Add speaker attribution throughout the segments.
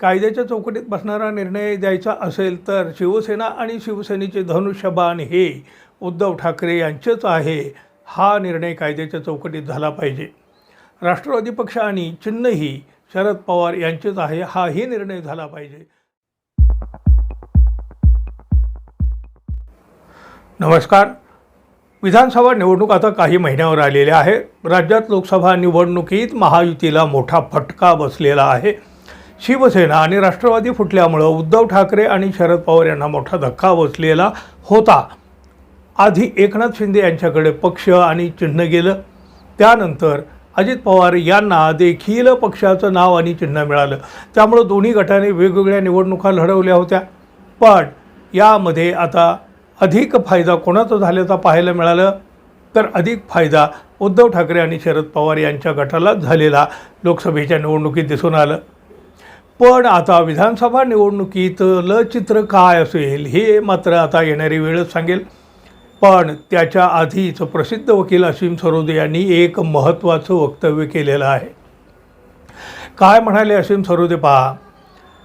Speaker 1: कायद्याच्या चौकटीत बसणारा निर्णय द्यायचा असेल तर शिवसेना आणि शिवसेनेचे धनुष्यबाण हे उद्धव ठाकरे यांचेच आहे. हा निर्णय कायद्याच्या चौकटीत झाला पाहिजे. राष्ट्रवादी पक्ष आणि चिन्हही शरद पवार यांचेच आहे. हाही निर्णय झाला पाहिजे. नमस्कार. विधानसभा निवडणूक आता काही महिन्यावर आलेल्या आहे. राज्यात लोकसभा निवडणुकीत महायुतीला मोठा फटका बसलेला आहे. शिवसेना आणि राष्ट्रवादी फुटल्यामुळं उद्धव ठाकरे आणि शरद पवार यांना मोठा धक्का बसलेला होता. आधी एकनाथ शिंदे यांच्याकडे पक्ष आणि चिन्ह गेलं. त्यानंतर अजित पवार यांना देखील पक्षाचं नाव आणि चिन्ह मिळालं. त्यामुळं दोन्ही गटाने वेगवेगळ्या निवडणुका लढवल्या होत्या. पण यामध्ये आता अधिक फायदा कोणाचा झाल्याचा पाहायला मिळालं? तर अधिक फायदा उद्धव ठाकरे आणि शरद पवार यांच्या गटाला झालेला लोकसभेच्या निवडणुकीत दिसून आलं. पण आता विधानसभा निवडणुकीतलं चित्र काय असेल हे मात्र आता येणारी वेळच सांगेल. पण त्याच्या आधीच प्रसिद्ध वकील असीम सरोदे यांनी एक महत्त्वाचं वक्तव्य केलेलं आहे. काय म्हणाले असीम सरोदे पहा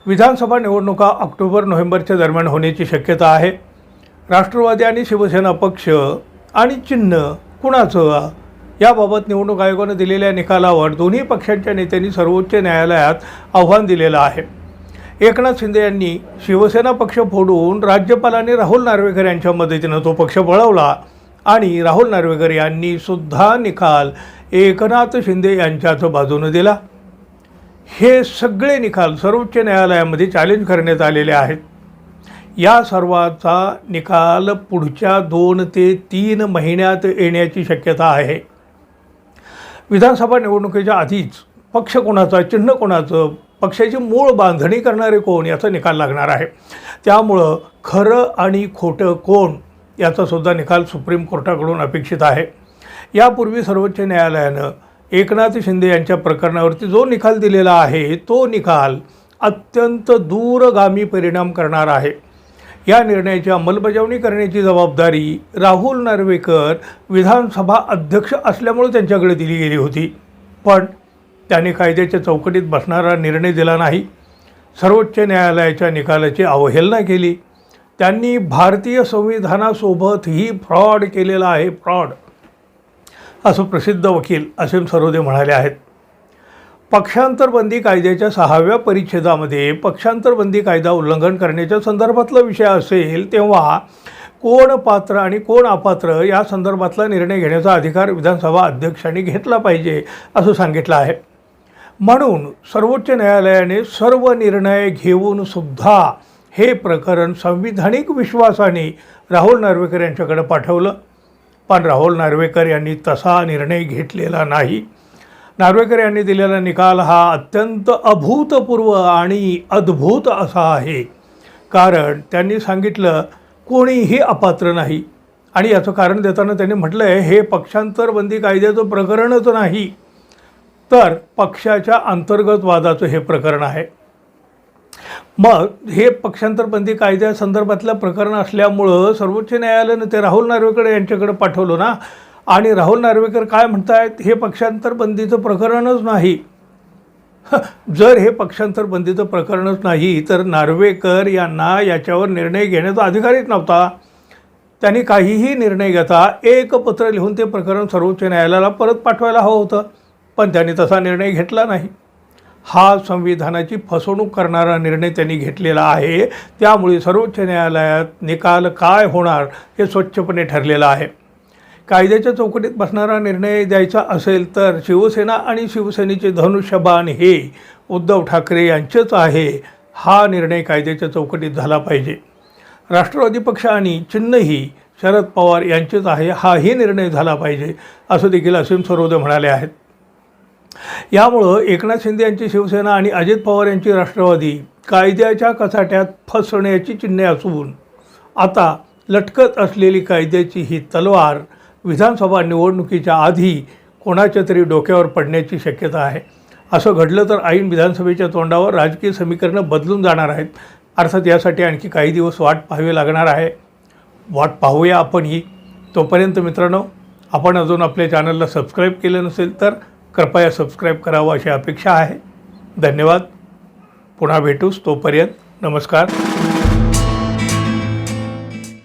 Speaker 1: विधानसभा निवडणुका ऑक्टोबर नोव्हेंबरच्या दरम्यान होण्याची शक्यता आहे. राष्ट्रवादी आणि शिवसेना पक्ष आणि चिन्ह कुणाचं याबाबत निवडणूक आयोगानं दिलेल्या निकालावर दोन्ही पक्षांच्या नेत्यांनी सर्वोच्च न्यायालयात आव्हान दिलेलं आहे. एकनाथ शिंदे यांनी शिवसेना पक्ष फोडून राज्यपालांनी राहुल नार्वेकर यांच्या मदतीनं तो पक्ष बळवला आणि राहुल नार्वेकर यांनी सुद्धा निकाल एकनाथ शिंदे यांच्याच बाजूनं दिला. हे सगळे निकाल सर्वोच्च न्यायालयामध्ये चॅलेंज करण्यात आलेले आहेत. या सर्वाचा निकाल पुढच्या दोन ते तीन महिन्यात येण्याची शक्यता आहे. विधानसभा निवडणुकीच्या आधीच पक्ष कोणाचा चिन्ह कोणाचं पक्षाची मूळ बांधणी करणारे कोण याचा निकाल लागणार आहे. त्यामुळं खरं आणि खोटं कोण याचासुद्धा निकाल सुप्रीम कोर्टाकडून अपेक्षित आहे. यापूर्वी सर्वोच्च न्यायालयानं एकनाथ शिंदे यांच्या प्रकरणावरती जो निकाल दिलेला आहे तो निकाल अत्यंत दूरगामी परिणाम करणार आहे. या निर्णयाची अंमलबजावणी करण्याची जबाबदारी राहुल नार्वेकर विधानसभा अध्यक्ष असल्यामुळे त्यांच्याकडे दिली गेली होती. पण त्याने कायद्याच्या चौकटीत बसणारा निर्णय दिला नाही. सर्वोच्च न्यायालयाच्या निकालाची अवहेलना केली. त्यांनी भारतीय संविधानासोबतही फ्रॉड केलेला आहे फ्रॉड. असं प्रसिद्ध वकील असीम सरोदे म्हणाले आहेत. पक्षांतरबंदी कायद्याच्या सहाव्या परिच्छेदामध्ये पक्षांतरबंदी कायदा उल्लंघन करण्याच्या संदर्भातला विषय असेल तेव्हा कोण पात्र आणि कोण अपात्र या संदर्भातला निर्णय घेण्याचा अधिकार विधानसभा अध्यक्षांनी घेतला पाहिजे असं सांगितलं आहे. म्हणून सर्वोच्च न्यायालयाने सर्व निर्णय घेऊन सुद्धा हे प्रकरण संविधानिक विश्वासाने राहुल नार्वेकर यांच्याकडे पाठवलं. पण राहुल नार्वेकर यांनी तसा निर्णय घेतलेला नाही. नार्वेकर यांनी दिलेला निकाल हा अत्यंत अभूतपूर्व आणि अद्भुत असा आहे. कारण त्यांनी सांगितलं कोणीही अपात्र नाही. आणि याचं कारण देताना त्यांनी म्हटलं आहे हे पक्षांतरबंदी कायद्याचं प्रकरणच नाही. तर पक्षाच्या अंतर्गत वादाचं हे प्रकरण आहे. मग हे पक्षांतरबंदी कायद्यासंदर्भातलं प्रकरण असल्यामुळं सर्वोच्च न्यायालयानं ते राहुल नार्वेकर यांच्याकडे पाठवलं ना? आणि राहुल नार्वेकर काय म्हणतायत हे पक्षांतर बंदीचं प्रकरणच नाही. जर हे पक्षांतर बंदीचं प्रकरणच नाही तर नार्वेकर यांना याच्यावर निर्णय घेण्याचा अधिकारच नव्हता. त्यांनी काहीही निर्णय घेता एक पत्र लिहून ते प्रकरण सर्वोच्च न्यायालयाला परत पाठवायला हवं होतं पण त्यांनी तसा निर्णय घेतला नाही. हा संविधानाची फसवणूक करणारा निर्णय त्यांनी घेतलेला आहे. त्यामुळे सर्वोच्च न्यायालयात निकाल काय होणार हे स्वच्छपणे ठरलेलं आहे. कायद्याच्या चौकटीत बसणारा निर्णय द्यायचा असेल तर शिवसेना आणि शिवसेनेचे धनुष्यबाण हे उद्धव ठाकरे यांचेच आहे. हा निर्णय कायद्याच्या चौकटीत झाला पाहिजे. राष्ट्रवादी पक्ष आणि चिन्हही शरद पवार यांचेच आहे. हाही निर्णय झाला पाहिजे असं देखील असीम सरोदे म्हणाले आहेत. यामुळं एकनाथ शिंदे यांची शिवसेना आणि अजित पवार यांची राष्ट्रवादी कायद्याच्या कचाट्यात फसण्याची चिन्हे असून आता लटकत असलेली कायद्याची ही तलवार विधानसभा निवडणुकीच्या आधी कोणाच्या तरी डोक्यावर पडण्याची शक्यता आहे. असं घडलं तर ऐन विधानसभेच्या तोंडावर राजकीय समीकरणं बदलून जाणार आहेत. अर्थात यासाठी आणखी काही दिवस वाट पाहावी लागणार आहे. वाट पाहूया आपणही तोपर्यंत मित्रांनो आपण अजून आपल्या चॅनलला सबस्क्राईब केलं नसेल तर कृपया सबस्क्राईब करावं अशी अपेक्षा आहे. धन्यवाद. पुन्हा भेटूच तोपर्यंत. नमस्कार.